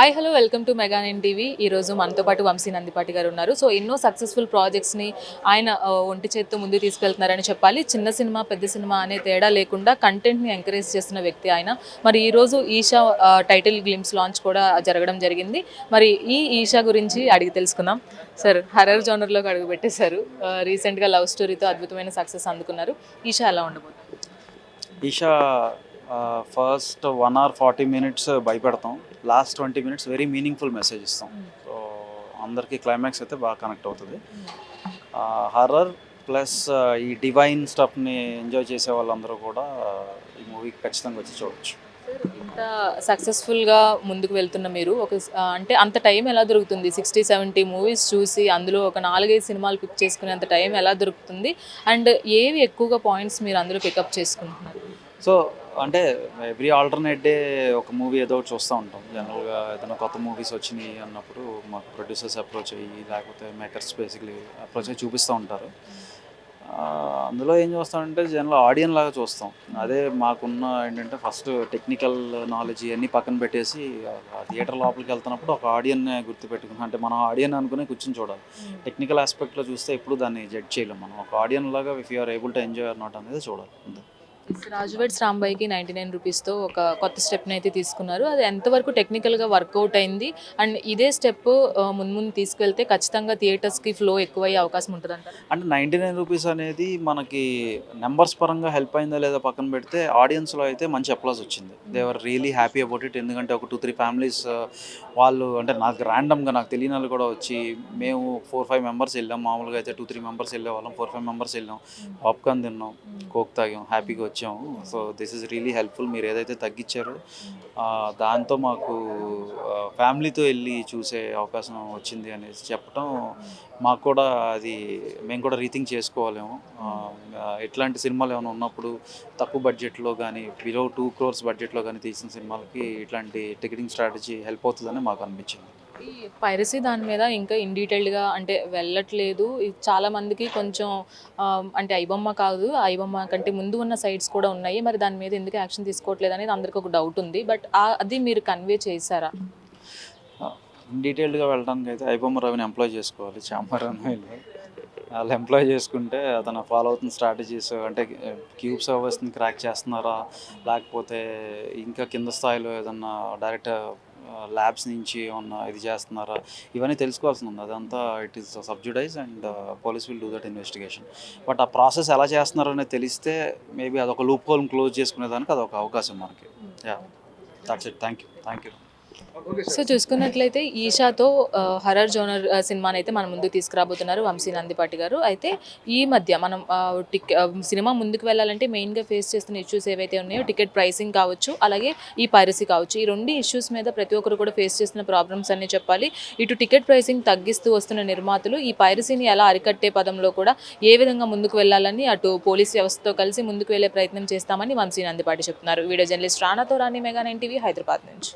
Hi hello welcome to mega nine TV ఈరోజు మనతో పాటు వంశీ నందిపాటి గారు ఉన్నారు. సో ఎన్నో సక్సెస్ఫుల్ ప్రాజెక్ట్స్ని ఆయన ఒంటి చేత్తో ముందు తీసుకెళ్తున్నారని చెప్పాలి. చిన్న సినిమా పెద్ద సినిమా అనే తేడా లేకుండా కంటెంట్ని ఎంకరేజ్ చేస్తున్న వ్యక్తి ఆయన. మరి ఈరోజు ఈషా టైటిల్ గ్లిమ్స్ లాంచ్ కూడా జరగడం జరిగింది. మరి ఈ ఈషా గురించి అడిగి తెలుసుకుందాం. సార్ హర్రర్ జోనర్లోకి అడుగు పెట్టేశారు. రీసెంట్గా లవ్ స్టోరీతో అద్భుతమైన సక్సెస్ అందుకున్నారు. ఈషా ఎలా ఉండబోతుంది Eesha first one hour forty minutes భయపెడతాం. Last twenty minutes very meaningful message ఇస్తాం. సో అందరికీ క్లైమాక్స్ అయితే బాగా కనెక్ట్ అవుతుంది. హర్రర్ ప్లస్ ఈ డివైన్ స్టఫ్ని ఎంజాయ్ చేసే వాళ్ళందరూ కూడా ఈ మూవీకి ఖచ్చితంగా వచ్చి చూడొచ్చు. ఇంత సక్సెస్ఫుల్గా ముందుకు వెళ్తున్న మీరు ఒక అంటే అంత టైం ఎలా దొరుకుతుంది? సిక్స్టీ సెవెంటీ మూవీస్ చూసి అందులో ఒక నాలుగైదు సినిమాలు పిక్ చేసుకునే అంత టైం ఎలా దొరుకుతుంది? అండ్ ఏవి ఎక్కువగా పాయింట్స్ మీరు అందులో పికప్ చేసుకుంటున్నారు? సో అంటే ఎవ్రీ ఆల్టర్నేట్ డే ఒక మూవీ ఏదో ఒకటి చూస్తూ ఉంటాం. జనరల్గా ఏదైనా కొత్త మూవీస్ వచ్చినాయి అన్నప్పుడు మాకు ప్రొడ్యూసర్స్ అప్రోచ్ అయ్యి లేకపోతే మేకర్స్ బేసిక్లీ అప్రోచ్ అయ్యి చూపిస్తూ ఉంటారు. అందులో ఏం చూస్తామంటే జనరల్ ఆడియన్ లాగా చూస్తాం. అదే మాకున్న ఏంటంటే ఫస్ట్ టెక్నికల్ నాలెడ్జ్ ఇవన్నీ పక్కన పెట్టేసి థియేటర్ లోపలికి వెళ్తున్నప్పుడు ఒక ఆడియన్ గుర్తుపెట్టుకున్నాం. అంటే మనం ఆడియన్ అనుకుని కూర్చొని చూడాలి. టెక్నికల్ ఆస్పెక్ట్లో చూస్తే ఎప్పుడు దాన్ని జడ్జ్ చేయలేం మనం. ఒక ఆడియన్ లాగా if you are able to enjoy or not అనేది చూడాలి అంతే. రాజువేడ్ రాంబాయికి నైంటీ నైన్ రూపీస్తో ఒక కొత్త స్టెప్ని అయితే తీసుకున్నారు. అది ఎంతవరకు టెక్నికల్గా వర్కౌట్ అయింది? అండ్ ఇదే స్టెప్ ముందు ముందు తీసుకెళ్తే ఖచ్చితంగా థియేటర్స్కి ఫ్లో ఎక్కువయ్యే అవకాశం ఉంటుంది అంటే నైంటీ నైన్ రూపీస్ అనేది మనకి నెంబర్స్ పరంగా హెల్ప్ అయిందా లేదా పక్కన పెడితే ఆడియన్స్లో అయితే మంచి అప్లాస్ వచ్చింది. దేవర్ రియలీ హ్యాపీ అబౌట్ ఇట్ ఎందుకంటే ఒక టూ త్రీ ఫ్యామిలీస్ వాళ్ళు అంటే నాకు ర్యాండమ్గా నాకు తెలియని వాళ్ళు కూడా వచ్చి మేము ఫోర్ ఫైవ్ మెంబర్స్ వెళ్ళాం. మామూలుగా అయితే టూ త్రీ మెంబర్స్ వెళ్ళే వాళ్ళం ఫోర్ ఫైవ్ మెంబర్స్ వెళ్ళాం పాప్కార్న్ తిన్నాం. కోక్ తాగాం. హ్యాపీగా వచ్చాము so this is really helpful మీరు ఏదైతే తగ్గించారో దాంతో మాకు ఫ్యామిలీతో వెళ్ళి చూసే అవకాశం వచ్చింది అనేసి చెప్పడం మాకు కూడా అది మేము కూడా రీథింక్ చేసుకోవాలేమో. ఇట్లాంటి సినిమాలు ఏమైనా ఉన్నప్పుడు తక్కువ బడ్జెట్లో కానీ బిలో టూ క్రోర్స్ బడ్జెట్లో కానీ తీసిన సినిమాలకి ఇట్లాంటి టికెటింగ్ స్ట్రాటజీ హెల్ప్ అవుతుందని మాకు అనిపించింది. ఈ పైరసీ దాని మీద ఇంకా ఇన్ డీటెయిల్డ్గా అంటే వెళ్ళట్లేదు. చాలా మందికి కొంచెం అంటే ఐబొమ్మ కాదు ఐబొమ్మ కంటే ముందు ఉన్న సైట్స్ కూడా ఉన్నాయి. మరి దాని మీద ఎందుకు యాక్షన్ తీసుకోవట్లేదు అనేది అందరికి ఒక డౌట్ ఉంది. బట్ అది మీరు కన్వే చేశారా? ఇన్ డీటెయిల్డ్గా వెళ్ళడానికి అయితే ఐబొమ్మ రవిని ఎంప్లాయ్ చేసుకోవాలి. చాంబర్ అని వాళ్ళు ఎంప్లాయ్ చేసుకుంటే అతను ఫాలో అవుతున్న స్ట్రాటజీస్ అంటే క్యూబ్ సర్వర్స్ని క్రాక్ చేస్తున్నారా? లేకపోతే ఇంకా కింద స్థాయిలో ఏదన్నా డైరెక్ట్ ల్యాబ్స్ నుంచి ఉన్న ఇది చేస్తున్నారా? ఇవన్నీ తెలుసుకోవాల్సి ఉంది. అదంతా it is sub judice and police will do that investigation but ఆ ప్రాసెస్ ఎలా చేస్తున్నారో అనేది తెలిస్తే మేబీ అదొక లూప్ హోల్ క్లోజ్ చేసుకునేదానికి అదొక అవకాశం మనకి. Yeah that's it thank you thank you so చూసుకున్నట్లయితే ఈషాతో హర్రర్ జోనర్ సినిమాని అయితే మన ముందుకు తీసుకురాబోతున్నారు వంశీ నందిపాటి గారు. అయితే ఈ మధ్య మనం టిక్ సినిమా ముందుకు వెళ్ళాలంటే మెయిన్గా ఫేస్ చేస్తున్న ఇష్యూస్ ఏవైతే ఉన్నాయో టికెట్ ప్రైసింగ్ కావచ్చు అలాగే ఈ పైరసీ కావచ్చు ఈ రెండు ఇష్యూస్ మీద ప్రతి ఒక్కరు కూడా ఫేస్ చేస్తున్న ప్రాబ్లమ్స్ అన్ని చెప్పాలి. ఇటు టికెట్ ప్రైసింగ్ తగ్గిస్తూ వస్తున్న నిర్మాతలు ఈ పైరసీని ఎలా అరికట్టే పదంలో కూడా ఏ విధంగా ముందుకు వెళ్ళాలని అటు పోలీస్ వ్యవస్థతో కలిసి ముందుకు వెళ్ళే ప్రయత్నం చేస్తామని వంశీ నందిపాటి చెప్తున్నారు. వీడియో జర్నలిస్ట్ రానాతో రాణి మెగా టీవీ హైదరాబాద్ నుంచి.